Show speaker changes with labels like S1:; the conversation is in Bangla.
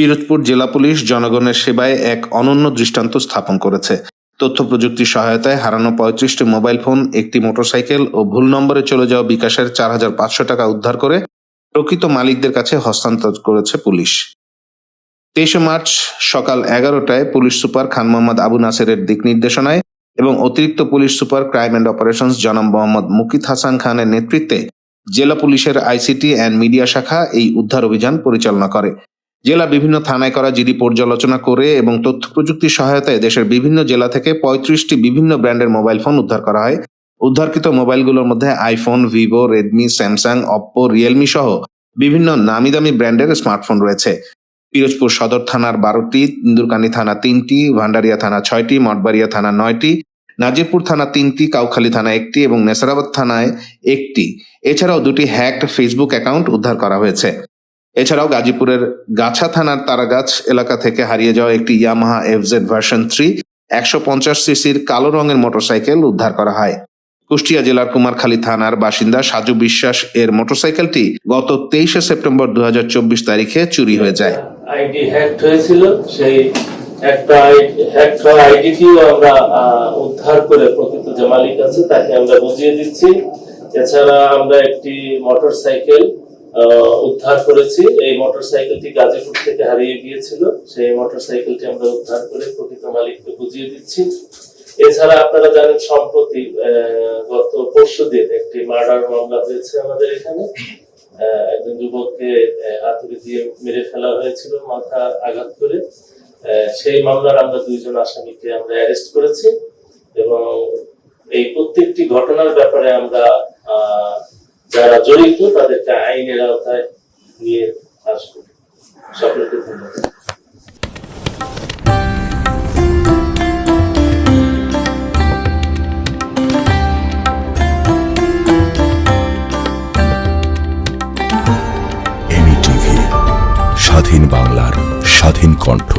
S1: পিরোজপুর জেলা পুলিশ জনগণের সেবায় এক অনন্য দৃষ্টান্ত স্থাপন করেছে। তথ্য প্রযুক্তির সহায়তায় হারানো পঁয়ত্রিশটি মোবাইল ফোন, একটি মোটরসাইকেল ও ভুল নম্বরে চলে যাওয়া বিকাশের চার হাজার পাঁচশো টাকা উদ্ধার করে প্রকৃত মালিকদের কাছে হস্তান্তর করেছে পুলিশ। তেইশে মার্চ সকাল এগারোটায় পুলিশ সুপার খান মোহাম্মদ আবু নাসেরের দিক নির্দেশনায় এবং অতিরিক্ত police super crime and operations জনাব মোহাম্মদ মুকিত হাসান খানের নেতৃত্বে জেলা পুলিশের আইসিটি অ্যান্ড মিডিয়া শাখা এই উদ্ধার অভিযান পরিচালনা করে। জেলা বিভিন্ন থানায় করা জিডি পর্যালোচনা করে এবং তথ্য প্রযুক্তির সহায়তায় দেশের বিভিন্ন জেলা থেকে পঁয়ত্রিশটি বিভিন্ন ব্র্যান্ডের মোবাইল ফোন উদ্ধার করা হয়। উদ্ধারকৃত মোবাইলগুলোর মধ্যে iPhone, Vivo, Redmi, Samsung, Oppo, Realme সহ বিভিন্ন নামি দামি ব্র্যান্ডের স্মার্টফোন রয়েছে। পিরোজপুর সদর থানার বারোটি ইন্দুরকানী থানা তিনটি, ভান্ডারিয়া থানা ছয়টি, মঠবাড়িয়া থানা নয়টি, নাজিরপুর থানা তিনটি, কাউখালী থানা একটি এবং নেসারাবাদ থানায় একটি। এছাড়াও দুটি হ্যাকড ফেসবুক অ্যাকাউন্ট উদ্ধার করা হয়েছে। এছাড়াও গাজীপুরের গাছা থানার তারাগাছ এলাকা থেকে হারিয়ে যাওয়া একটি ইয়ামাহা এফজেড ভার্সন থ্রি একশো পঞ্চাশ সিসির কালো রঙের মোটরসাইকেল উদ্ধার করা হয়। কুষ্টিয়া জেলার কুমারখালী থানার বাসিন্দা সাজু বিশ্বাস এর মোটরসাইকেলটি গত তেইশে সেপ্টেম্বর দু হাজার চব্বিশ তারিখে চুরি হয়ে যায়।
S2: আইডি হ্যাক হয়েছিল, সেই একটা হ্যাক আমরা উদ্ধার করে প্রকৃত যে মালিক আছে তাকে আমরা বুঝিয়ে দিচ্ছি। এছাড়া আমরা একটি মোটর সাইকেল উদ্ধার করেছি। এই মোটর সাইকেলটি গাজীপুর থেকে হারিয়ে গিয়েছিল। সেই মোটর সাইকেলটি আমরা উদ্ধার করে প্রকৃত মালিককে বুঝিয়ে দিচ্ছি। এছাড়া আপনারা জানেন, সম্প্রতি গত পরশু দিন একটি মার্ডার মামলা হয়েছে আমাদের এখানে। একজন যুবককে হাতুড়ি দিয়ে মেরে ফেলা হয়েছিল, মাথা আঘাত করে। সেই মামলার আমরা দুইজন আসামিকে আমরা অ্যারেস্ট করেছি। এবং এই প্রত্যেকটি ঘটনার ব্যাপারে আমরা যারা জড়িত তাদেরকে আইনের আওতায় নিয়ে আসব সকলকে ধন্যবাদ।
S3: স্বাধীন বাংলার স্বাধীন কণ্ঠ।